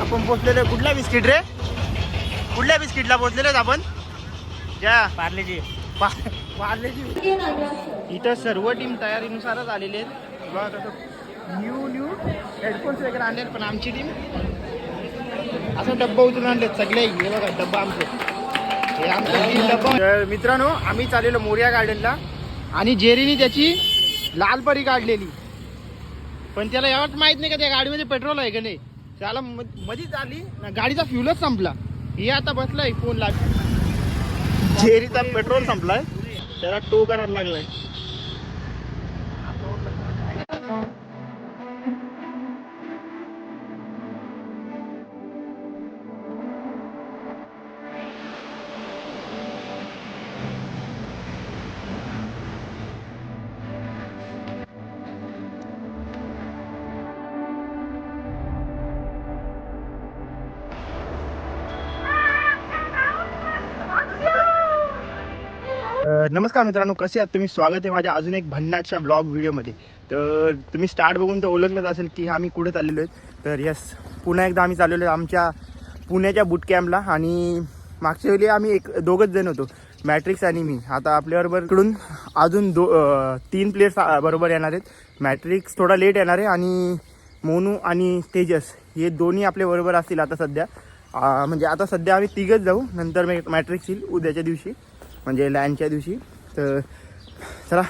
आपण पोचलेलो कुठल्या बिस्किट रे? कुठल्या बिस्किटला पोचलेलो आहेत आपण? या. पार्लेजी. पा- पार्लेची इथं सर्व टीम तयारीनुसारच आलेले आहेत. बघा कसं न्यू न्यू हेडफोन्स वगैरे आणले पण आमची टीम असं डब्बा उचलून आणलेत सगळे. हे बघा डब्बा आमचं. हे आमचं डब्बा. तर मित्रांनो आम्ही चाललेलो मोरिया गार्डनला आणि जेरीने त्याची लाल परी काढलेली. पण त्याला यावंच माहीत नाही का त्या गाडीमध्ये पेट्रोल आहे का नाही? त्याला म- मधीच आली. ना गाडीचा फ्युलच संपला. हे आता बसलाय फोन लागला झेरीचा पेट्रोल संपलाय. त्याला टो करायला लागलाय. नमस्कार मित्रांनो कसे आहात तुम्ही? स्वागत आहे माझ्या अजून एक भन्नाटच्या ब्लॉग व्हिडिओमध्ये तर तुम्ही स्टार्ट बघून तर ओळखलंच असेल की आम्ही कुठे चाललेलो आहेत तर यस पुन्हा एकदा आम्ही चाललेलो आहे आमच्या पुण्याच्या बुट कॅम्पला आणि मागच्या वेळी आम्ही एक दोघंच जण होतो मॅट्रिक्स आणि मी. आता आपल्याबरोबर इकडून अजून दो तीन प्लेयर्स बरोबर येणार आहेत. मॅट्रिक्स थोडा लेट येणार आहे आणि मोनू आणि तेजस हे दोन्ही आपले बरोबर असतील आता सध्या. म्हणजे आता सध्या आम्ही तिघंच जाऊ. नंतर मॅट्रिक्स येईल उद्याच्या दिवशी. म्हणजे लँडच्या दिवशी. तर चला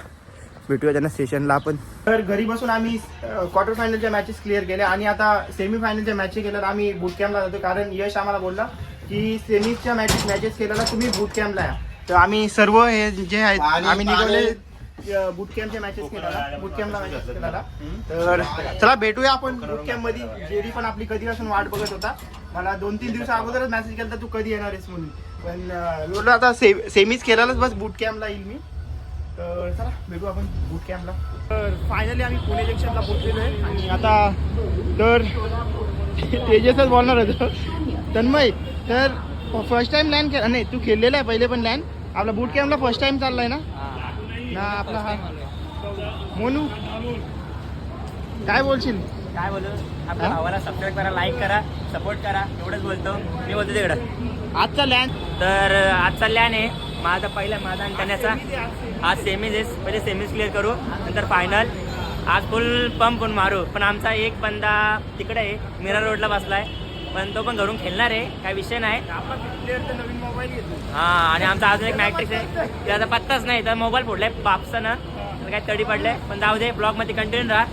भेटूया त्यांना स्टेशनला आपण. तर घरी बसून आम्ही क्वार्टर फायनलच्या मॅचेस क्लिअर केल्या आणि आता सेमी फायनलच्या मॅचेस केल्यावर आम्ही बूट कॅम्पला जातो. कारण यश आम्हाला बोलला की सेमीच्या मॅचेस मॅचेस केल्याला तुम्ही बूट कॅम्पला या. तर आम्ही सर्व हे जे आहेत आम्ही निघाले बूट कॅम्पच्या मॅचेस केलेला बूट कॅम्पला मॅचेस केलेला तर चला भेटूया आपण बूट कॅम्पमध्ये जेरी पण आपली कधीपासून वाट बघत होता. मला दोन तीन दिवसा अगोदरच मेसेज केला तू कधी येणार आहेस? म्हणून. पण बोललो आता से सेमीच केलेलाच बस बूट कॅम्पला येईल मी. तर चला भेटू आपण बूट कॅम्पला तर फायनली आम्ही पुणे जंक्शनला पोहोचलेलो आहे. आणि आता तर तेजसच बोलणार होतं तन्मय तर फर्स्ट टाइम लँड केला नाही तू खेळलेला आहे पहिले पण लँड आपला बूट कॅम्पला फर्स्ट टाइम चाललाय ना? ना आपला हा. मोनू काय बोलशील? काय बोलू? आपल्या? भावाला सबस्क्राईब करा लाईक करा सपोर्ट करा. एवढंच बोलतो. मी बोलतो तिकडं. आजचा लॅन तर आजचा लॅन आहे. माझा पहिला माझा आणि करण्याचा. आज सेमीज आहे. पहिले सेमीज क्लिअर करू. नंतर फायनल आज फुल पंप पण मारू. पण आमचा एक बंदा तिकडे आहे. मीरा रोडला बसलाय. पण तो पण घरून खेळणार आहे. काय विषय नाही. नवीन मोबाईल हा आणि आमचा अजून एक मॅट्रिक्स आहे. त्याचा पत्ताच नाही. तर मोबाईल फोडलाय. बापसानं. तर काय तडी पडलाय. पण जाऊ दे. ब्लॉगमध्ये कंटिन्यू राहा.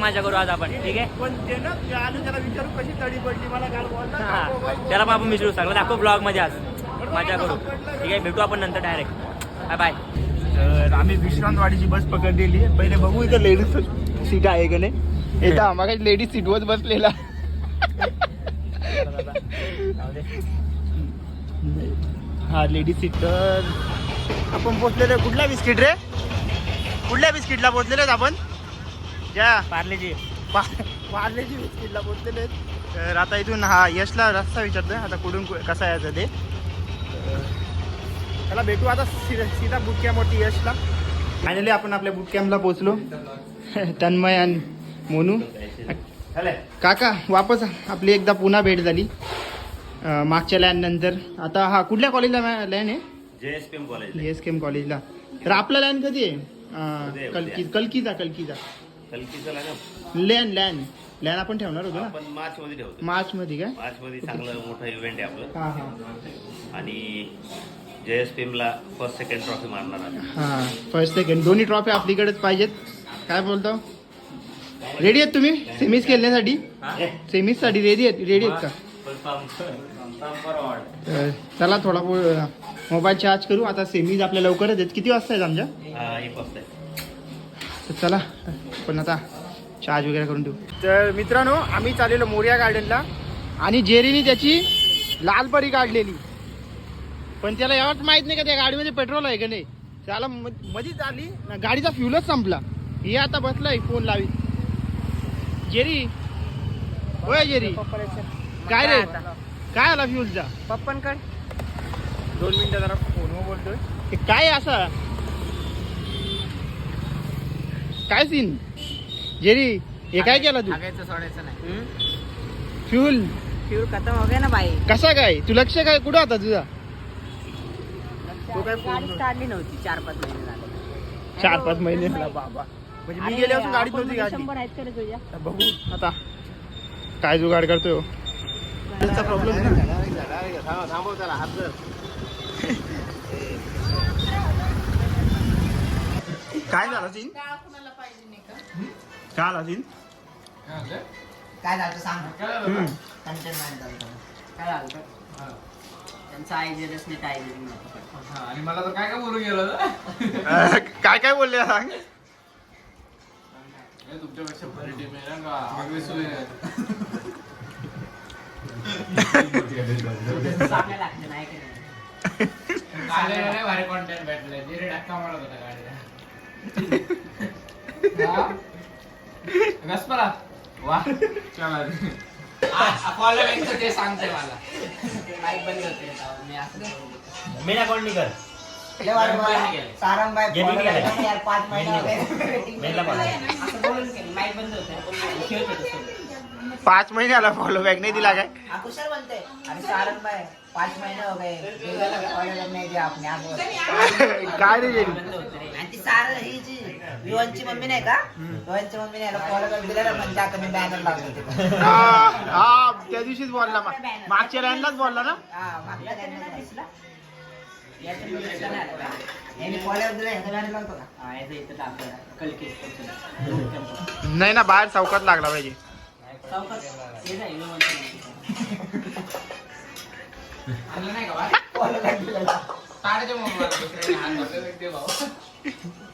मजा करू आज आपण ठीक आहे? पण ते ना आलं त्याला विचारू कशी तडी पडली मला काल बोलला हा. त्याला पण आपण विचारू सगळं दाखवू ब्लॉगमध्ये आज मजा करू ठीक आहे भेटू आपण नंतर डायरेक्ट बाय बाय तर आम्ही विश्रांतवाडीची बस पकडलेली आहे. पहिले बघू इथं लेडीज सीट आहे का नाही. इथं आम्हाला लेडीज सीटवर बसलेला हा लेडीज सीट तर आपण पोचलेलो आहे. कुठल्या बिस्किट रे? कुठल्या बिस्किटला पोचलेलो आहेत आपण? ज्या पार्लेजी. पा- पार्लेजी बिस्किटला आहेत तर आता इथून हा यशला रस्ता विचारतोय. आता कुठून कु- कसा यायचं ते? त्याला भेटू आता सीधा सीधा बूट कॅम्पवरती यशला. फायनली आपण आपल्या बूट कॅम्पला पोचलो तन्मय आणि मोनू. काका वापस आपली एकदा पुन्हा भेट झाली. अं, मागच्या लॅन नंतर. आता हा कुठल्या कॉलेजला लॅन आहे? J S P M college S केम कॉलेजला तर आपला लॅन कधी आहे? अं, उद्या, कल्की उद्या. कल्कीचा कल्कीचा. कलकीचं लागेल. LAN LAN. लॅन आपण ठेवणार होतो ना? आपण मार्च मध्ये ठेवतो मार्च मध्ये काय मार्च मध्ये चांगलं मोठं इव्हेंट आहे आपलं. हा हा. आणि जे एस पी एम ला फर्स्ट सेकंड ट्रॉफी मारणार आहे हा फर्स्ट सेकंड दोन्ही ट्रॉफी आपलीकडेच पाहिजेत. काय बोलतो? रेडी आहेत तुम्ही? सेमीज खेळण्यासाठी? सेमीजसाठी रेडी आहेत? रेडी आहेत का? तर चला थोडा मोबाईल चार्ज करू. आता सेमीज आपल्या लवकरच आहेत. किती वाजता आहेत आमच्या? हा एक वाजता आहे. तर चला पण आता चार्ज वगैरे करून देऊ. तर मित्रांनो आम्ही चाललेलो मोरिया गार्डनला आणि जेरीने त्याची लाल परी काढलेली. पण त्याला यावंच माहीत नाही का त्या गाडीमध्ये पेट्रोल आहे का नाही. त्याला मधीच आली ना गाडीचा फ्युलच संपला. हे आता बसलाय फोन लावी जेरी होय जेरी. काय रे? काय आला फ्युलचा पप्पांकडे दोन मिनिटं जरा फोनवर बोलतोय. काय असं? काय सीन जेरी हे काय केलं तू? सोडायचं नाही. फ्युल? फ्यूल खत्म हो गया ना भाई. कसा काय? तू लक्ष काय? कुठं होता तुझा? तो काय गाडी काढली नव्हती चार पाच महिने झाले. चार पाच महिने? झाला बाबा. म्हणजे मी गेल्यापासून गाडीत नव्हती गाडी. शंभर आहेत का रे तुझ्या. आता बघू. आता. काय जुगाड करतोय. प्रॉब्लेम काय झाला सीन काय झाला सीन काय झालं सांग. हम्म. काय झालं त्यांचा जेलस नाही काय आणि मला तर काय काय बोलून गेलं? काय काय बोलले सांग. तुमच्यापेक्षा भारी टीम आहे ना का? आगळे सुले चांगलं लागतं नाही का? नाही भारी कॉन्टेंट भेटलाय. जे धक्का मारत होता गाडीला गसपरा वा चला फॉलो ते सांगते मला माईक बंद होते तेव्हा मी असं बोललो. मेन अकाउंट निघाल लय वाट बंद बघा. केलं. सारंगबाई गेली follow गेली. करतात यार, पाच महिने वगैरे. मेनला follow. असं बोलून केलं. माईक बंद होते आपण खेळत होतो सोबत. पाच महिन्याला फॉलो बॅक नाही दिला काय हा, कुशल बोलते अरे सारंगबाई पाच महिने हो गए. नाही दिया आपने. काय रे. आणि ती सार ही जी मम्मी नाही का? विवानची मम्मीने याला फॉलो कर दिलं ना म्हणजे आता मी बॅनर लावतो तिथं. हा त्या दिवशीच बोलला मागच्या रॅनलाच बोलला ना? हा, मागच्या दिसला. नाही. नाही ना बाहेर चौकात लागला पाहिजे. आणलं नाही का बा? Follow back दिलेला. ताडचे मोबाईल दुसऱ्याने हात धरले ते भाऊ.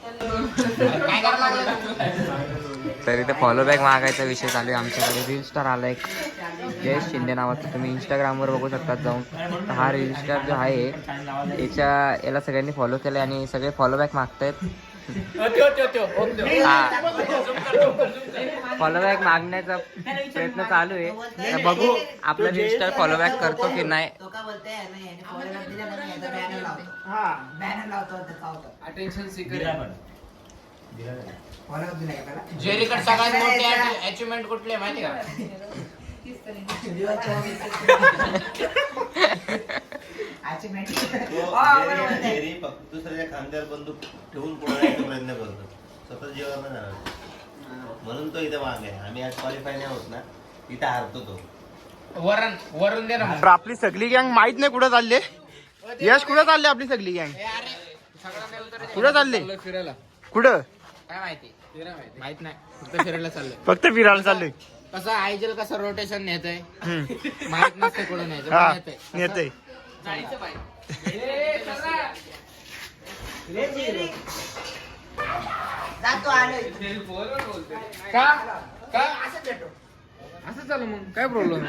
काय करायला लागलं तर इथे फॉलो बॅक मागायचा विषय चालू आहे. आमच्याकडे रील स्टार आला एक जयेश शिंदे नावाचा. तुम्ही इंस्टाग्रामवर बघू शकतात जाऊन. तर हा रील स्टार जो आहे याच्या याला सगळ्यांनी फॉलो केलं आणि सगळे फॉलो बॅक मागतायत. बॅक मागण्याचा प्रयत्न चालू आहे. तर बघू आपला रील स्टार फॉलो बॅक करतो की नाही. हा. अटेन्शन त्याला? जेरीकडे सगळ्यात मोठी अचिव्हमेंट कुठली माहिती का. जेरी फक्त दुसऱ्याच्या खांद्यावर बंदूक ठेवून पुढे प्रयत्न करतो. स्वतः जाणार. म्हणून तो इथे मागे आहे. आम्ही आज क्वालिफाय नाही होत ना. इथे हारतो तो. वरण वरून दे ना. तर आपली सगळी गँग माहीत नाही कुठं चालले. यश कुठं चालले आपली सगळी गँग कुठं चालले? फिरायला. कुठं? काय माहिती? माहीत. नाही. फक्त फिरायला चाललोय. फक्त फिरायला चाललोय. कसं आयजल कसं रोटेशन नेतय. माहीत नसते कुठं न्यायचं हा पण नेतंय. नेतय. जायचं पाहिजे जातो आलोय. का? का? असं चालू मग. काय प्रॉब्लेम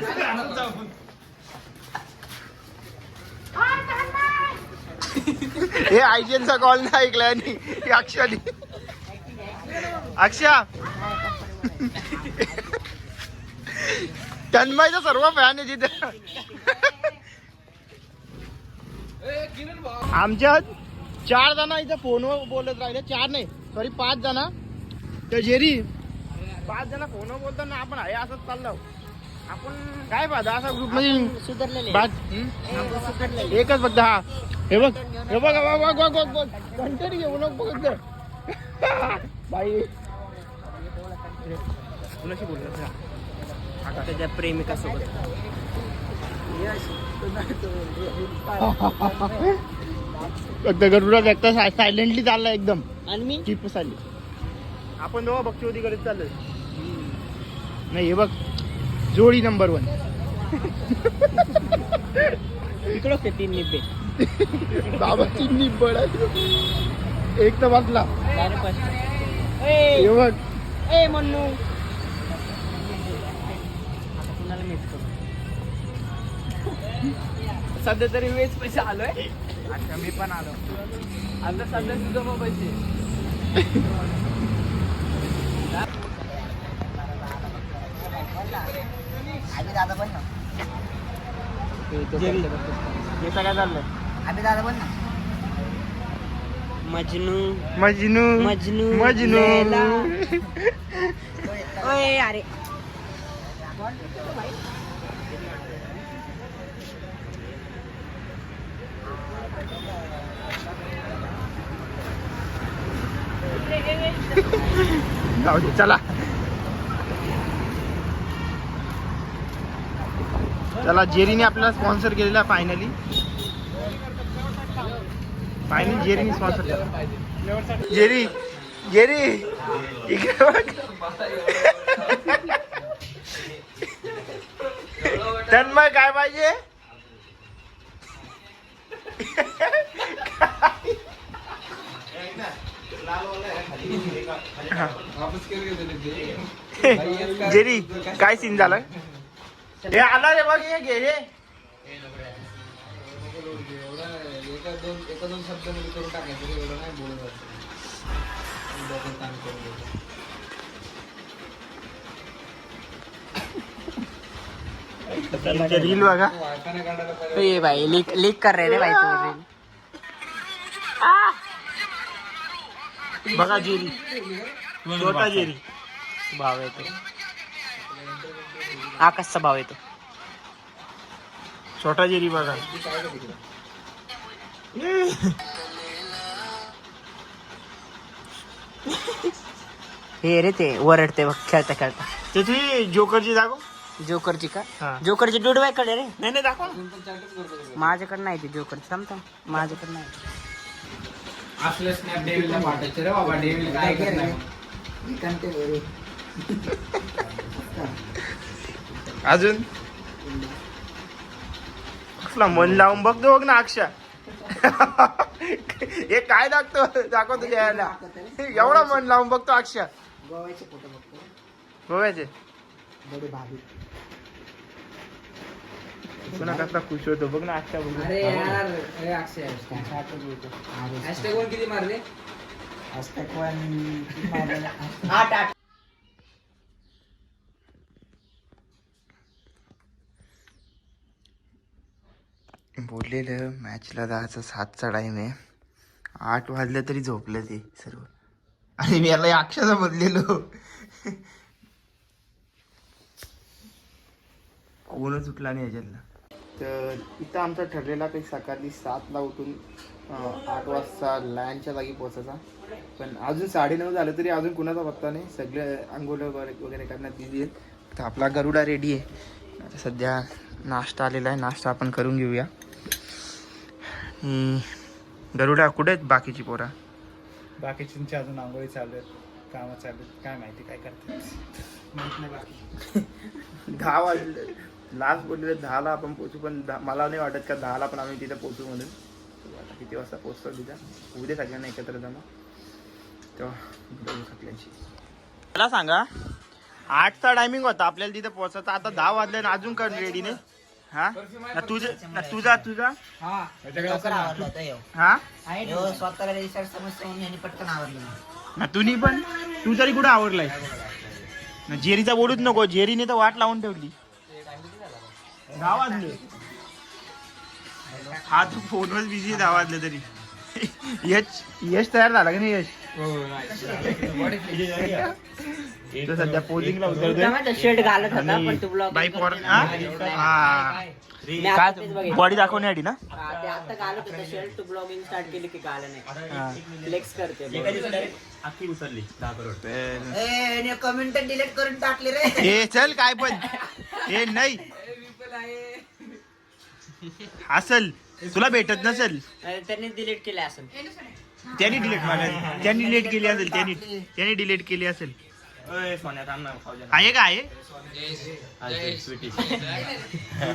हे आयजीएलचा कॉल नाही ऐकला आणि ही अक्षाने अक्षा. तन्मयचा सर्व फॅन आहे तिथे. आमच्यात चार जण इथं फोनवर बोलत राहिले. चार नाही सॉरी पाच जण. तर जेरी पाच जण फोनवर बोलताना आपण आहे असंच चाललो. आपण काय पाहता? असा ग्रुपमध्ये सुधारलेले. एकच फक्त हा. हे बघ हे बघ बघ बघ बघ बघ बघ. घेऊ नको बघ बाई. कुणाशी बोलत त्याच्या प्रेमिकासोबत. फक्त गरुडा व्यक्त सायलेंटली चालला एकदम. आणि मी? चिप चालली आपण दोघं बक्षवतीकडे चाललोय. नाही हे बघ जोडी नंबर वन इकडं होते तीन निब्बे. बाबाची निब्बड आहे. एक तर ए! हे बघ. ए करू? सध्या तरी वेज पैसे आलोय. अच्छा मी पण आलो. आता सध्या तुझं मग पैसे आम्ही दादा पण ना हे काय चाललंय? आम्ही दादा पण ना. मजनू. मजनू. मजनू, मजनू. ओय अरे. जाऊ दे चला. चला जेरीने आपल्याला स्पॉन्सर केलेला फायनली फायनल जेरीने स्पॉन्सर केला. Jerry Jerry. इकडे बघ. तन्मय काय पाहिजे? जेरी काय सीन झालं हे आला रे बघ हे घे रे रील बघा. ये भाई लीक लीक कर रहे रे भाई तू रील बघा जेरी. छोटा जेरी. भाव येतो. आकाशचा भाव येतो. छोटा जेरी बघा. हे रे ते वरडते बघ खेळता खेळता. ते तुझी जोकरची दाखव. जोकरची का? हा. जोकरची डूडकडे रे. नाही नाही दाखव. माझ्याकडे नाही ती जोकर थांबता माझ्याकडे नाही. आपलं स्नॅप डेव्हिलला पाठवायचं रे बाबा. डेव्हिल काय करणार? अजून? कसला मन लावून बघतो बघ ना अक्षा. हे काय दाखतो दाखव तुझ्या याला एवढा मन लावून बघतो अक्षा. गोव्याचे फोटो बघतो. बघायचे बडे भाभी पुन्हा कसला खुश होतो? बघ ना अक्षा बघ. अरे यार अरे अक्षय. हॅशटॅग वन किती मारले? हॅशटॅग वन आठ आठ. बोललेलं मॅचला जायचं सातचा टाइम आहे आठ वाजले तरी झोपलं ते सर्व. आणि मी याला अक्षाचा बदलेलो कोणच उठला नाही याच्यातला. तर इथं आमचा ठरलेला काही सकाळी सातला उठून आठ वाजता लँडच्या जागी पोचायचा पण अजून साडेनऊ झालं तरी अजून कुणाचा पत्ता नाही. सगळे आंघोळ वगैरे वगैरे करण्यात आहेत. तर आपला गरुडा रेडी आहे. आता सध्या नाश्ता आलेला आहे. नाश्ता आपण करून घेऊया. गरुडा कुठे आहेत बाकीची पोरा? बाकीच्यांची अजून आंघोळी चालू आहेत. कामं चालू आहेत. काय माहिती काय करतात. माहीत नाही बाकी. दहा वाजले लास्ट बोललेले दहाला आपण पोचू पण मला नाही वाटत का दहाला पण आम्ही तिथे पोचू म्हणून. आता किती वाजता पोचतो तिथं? उद्या सगळ्यांना एकत्र जमा. तेव्हा मला सांगा आठचा टायमिंग होता आपल्याला तिथे पोहोचायचा. आता दहा वाजले आणि अजून का रेडी नाही हा? ना तुझे ना तुझा तुझा? हा. हा? ना? तुम्ही पण? तू तरी कुठं आवडलाय ना जेरीचा बोलूच नको. जेरीने तर वाट लावून ठेवली. दहा वाजले हा तू फोनवर बिझी दहा वाजले तरी. यश यश तयार झाला का नाही यश? तो सध्या पोलिंगला उतरतोय. शर्ट घालत होता पण तू ब्लॉग बाई हा? हा. बॉडी दाखवण्यासाठी ना? ते आता घालत होता शर्ट तू ब्लॉगिंग स्टार्ट केली की घाला नाही. हा. फ्लेक्स करते. अख्खी उचलली दहा करोड. कमेंट डिलीट करून टाकले रे. ए चल काय पण. ए नाही. असल तुला भेटत नसेल? त्यांनी डिलीट केले असेल. त्यांनी डिलीट मारला त्यांनी डिलीट केली असेल त्यांनी त्यांनी डिलीट केली असेल. आहे का आहे?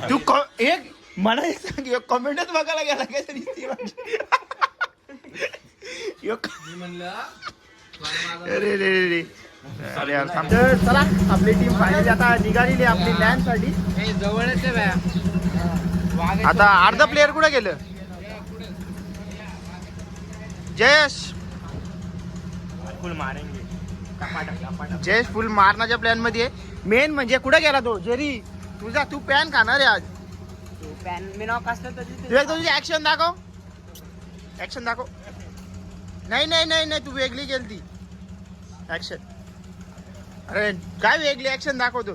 ते एक मला एक सांग एक कमेंटच बघायला गेला काय तरी ती माझी. एक- अरे रे रे. तर चला आपली टीम फायनली आता निघालेली आहे आपली लँडसाठी. जवळच आहे आता अर्धा प्लेअर कुठे गेलं? जयेश. फुल मारेंगे. जयेश फुल मारण्याच्या प्लॅनमध्ये मेन म्हणजे कुठे गेला तो? जेरी तुझा तू पॅन खाणार आहे आज. पॅन मी नॉक असलं तर तू एक तुझी ऍक्शन दाखव. ऍक्शन दाखव. नाही नाही नाही नाही तू वेगळी गेलती ऍक्शन अरे काय वेगळी ऍक्शन दाखवतो.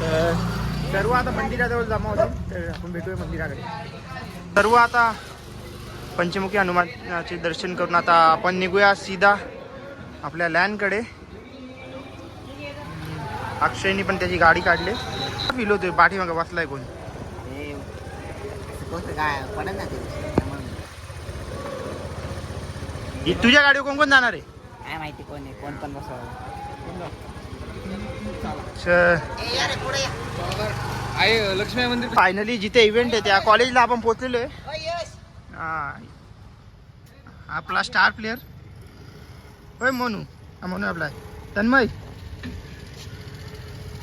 तर सर्व आता मंदिराजवळ जमा होते. तर आपण भेटूया मंदिराकडे. सर्व आता पंचमुखी हनुमानाचे दर्शन करून आता आपण निघूया सीधा आपल्या लँडकडे अक्षयनी पण त्याची गाडी काढली. फील होतोय पाठीमागं बसलाय कोण? तुझ्या गाडीवर कोण कोण जाणार आहे? काय माहिती कोण आहे कोण पण बसवा. आहे लक्ष्मी मंदिर फायनली जिथे इव्हेंट आहे त्या कॉलेजला आपण पोहोचलेलो आहे. हा. आपला स्टार प्लेअर होय मोनू. हा मोनू आपला तन्मय.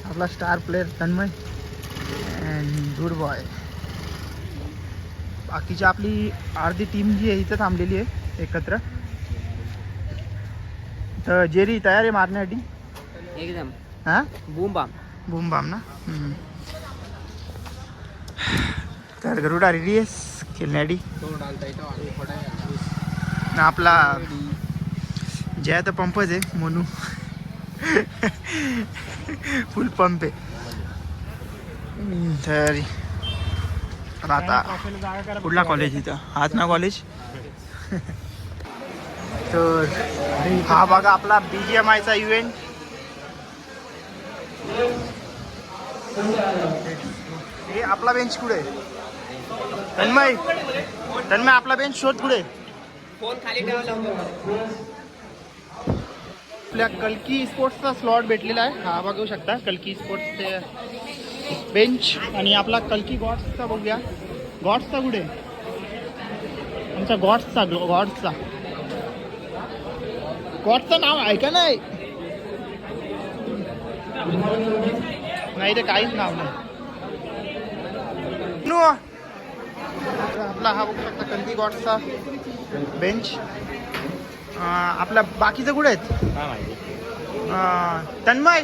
आपला star player Tanmay. And good boy बाकीची आपली अर्धी टीम जी आहे इथं थांबलेली आहे एकत्र. तर जेरी तयार आहे मारण्यासाठी? एकदम. हां? बूम बाम बूम बाम ना. तर गरुडा रेडी आहेस खेळण्यासाठी. ना आपला जय तर पंपच आहे म्हणू फुल पंप आहे. तर आता कुठला कॉलेज इथं? हाच ना कॉलेज तर हा बघा आपला बी जी एम आयचा इव्हेंट हे आपला बेंच कुठे? तन्मय तन्मय आपला बेंच शोध कुठे? आपल्या कल्की स्पोर्ट्सचा स्लॉट भेटलेला आहे हा बघू शकता कल्की स्पोर्ट्सचे बेंच आणि आपला कल्की गॉड्सचा बघूया गॉड्सचा कुठे? आमचा गॉड्सचा गॉड्सचा गॉड्सचं नाव ऐका नाही? नाही ते काहीच नाव नाही. नु. आपला हा बघू शकता कल्की गॉड्सचा बेंच आपला बाकीचं कुठे आहेत? तन्मय.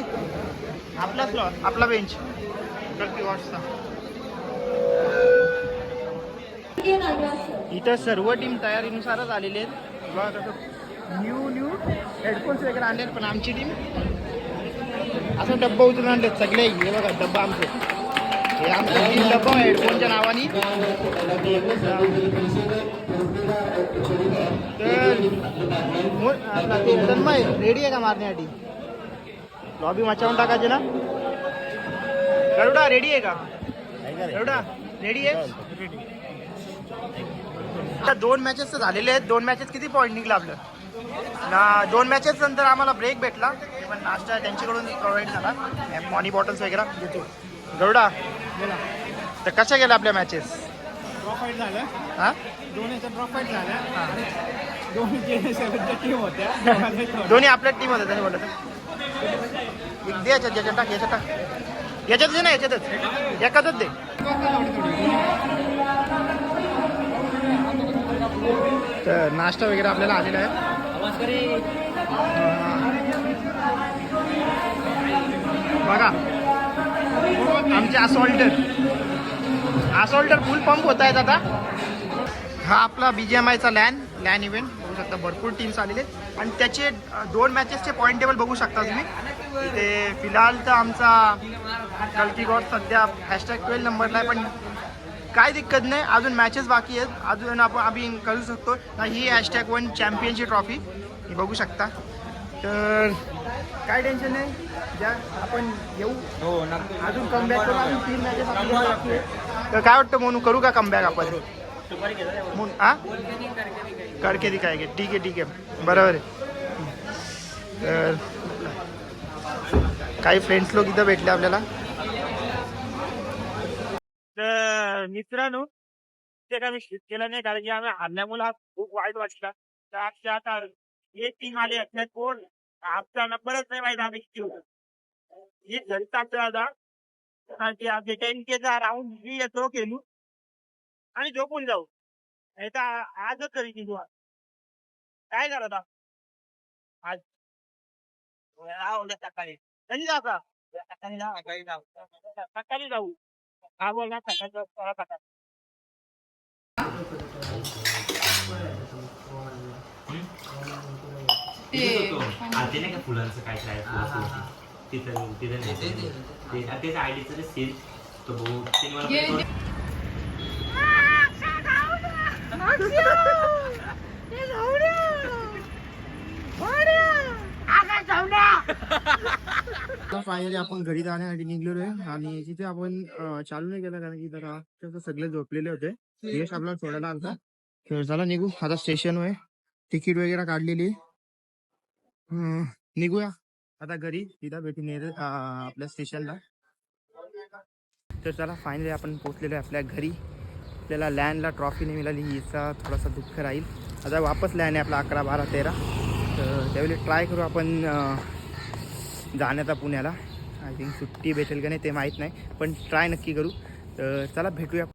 आपला स्लॉ आपला बेंच कल्की गॉड्सचा इथं सर्व टीम तयारीनुसारच आलेले आहेत. बघा कसं न्यू न्यू. हेडफोन्स वगैरे आणले पण आमची टीम असं डब्बा उचलून आणलेत सगळे. हे बघा डब्बा आमचे. हे आमचं तीन डब्बा हेडफोनच्या नावाने. तर ते तन्मय रेडी आहे का मारण्यासाठी? लॉबी मचावून टाकायचे ना? गरुडा रेडी आहे का? गरुडा रेडी आहे आता दोन मॅचेस तर झालेले आहेत. दोन मॅचेस किती पॉईंट निघला आपलं? ना दोन मॅचेस नंतर आम्हाला ब्रेक भेटला. पण नाश्ता त्यांच्याकडून प्रोव्हाइड झाला. मॉनी बॉटल्स वगैरे. देतो गरुडा तर कशा गेल्या आपल्या मॅचेस ड्रॉप फाईट झालं हा? झाल्या. टीम होत्या. दोन्ही आपल्या टीम होत्या त्यांनी बोलत दे याच्यात याच्यात टाक याच्यात टाक. याच्यात दे ना याच्यातच. एकातच दे. तर नाश्ता वगैरे आपल्याला आलेला आहे. बघा. आमचे असॉल्टर असॉल्टर फुल पंप होत आहेत आता. हा आपला बी जी एम आयचा लॅन लॅन इव्हेंट बघू शकता भरपूर टीम्स आलेले आहेत. आणि त्याचे दोन मॅचेसचे पॉईंट टेबल बघू शकता तुम्ही. इथे फिलहाल तर आमचा कल्की गॉड सध्या हॅशटॅग ट्वेल्व नंबरला आहे पण काय दिक्कत नाही. अजून मॅचेस बाकी आहेत. अजून आपण आम्ही करू शकतो. ना ही हॅशटॅग वन चॅम्पियनची ट्रॉफी ही बघू शकता. तर काय टेन्शन नाही. ज्या आपण येऊ. हो अजून कमबॅक करू. अजून तीन मॅचेस आपल्याला बाकी आहेत. तर काय वाटतं म्हणून करू का कमबॅक आपण? आ? करके दिखाय घे. ठीक आहे ठीक आहे. बरोबर आहे. तर काही फ्रेंड्स लोक इथं भेटले आपल्याला? तर मित्रांनो ते काय मी शिफ्ट केलं नाही कारण की आम्ही हारल्यामुळे हा खूप वाईट वाटला. तर आमच्या आता हे टीम आले असल्यात कोण? आमचा नंबरच नाही माहिती आम्ही किती हे घरी टाकतो आता कारण की आमचे टेन राऊंड येतो केलू आणि झोपून जाऊ. नाही तर आजच तरी निघू काय झालं आता? आज. सकाळी. कधी जाऊ का सकाळी जाऊ. सकाळी जाऊ. नाही का फुलांचं काय काय तिथं तिथं नाही ते तेच आयडीचं ते सील तो बघू ते मला फायनली आपण घरी जाण्यासाठी निघलेलो आहे आणि तिथे आपण चालू नाही केलं कारण की जरा सगळे झोपलेले होते. यश आपल्याला सोडायला आलता. चला निघू. आता स्टेशन आहे तिकीट वगैरे काढलेली निघूया. आता घरी तिथं भेटून नेर आपल्या स्टेशनला तर चला फायनली आपण पोहोचलेलो आहे आपल्या घरी. आपल्याला लँडला ट्रॉफी नाही मिळाली. हिचा थोडासा दुःख राहील. आता वापस लँड आहे आपला अकरा बारा तेरा. तर त्यावेळी ट्राय करू आपण जाण्याचा पुण्याला. आय थिंक सुट्टी भेटेल का नाही ते माहीत नाही पण ट्राय नक्की करू. तर चला भेटूया.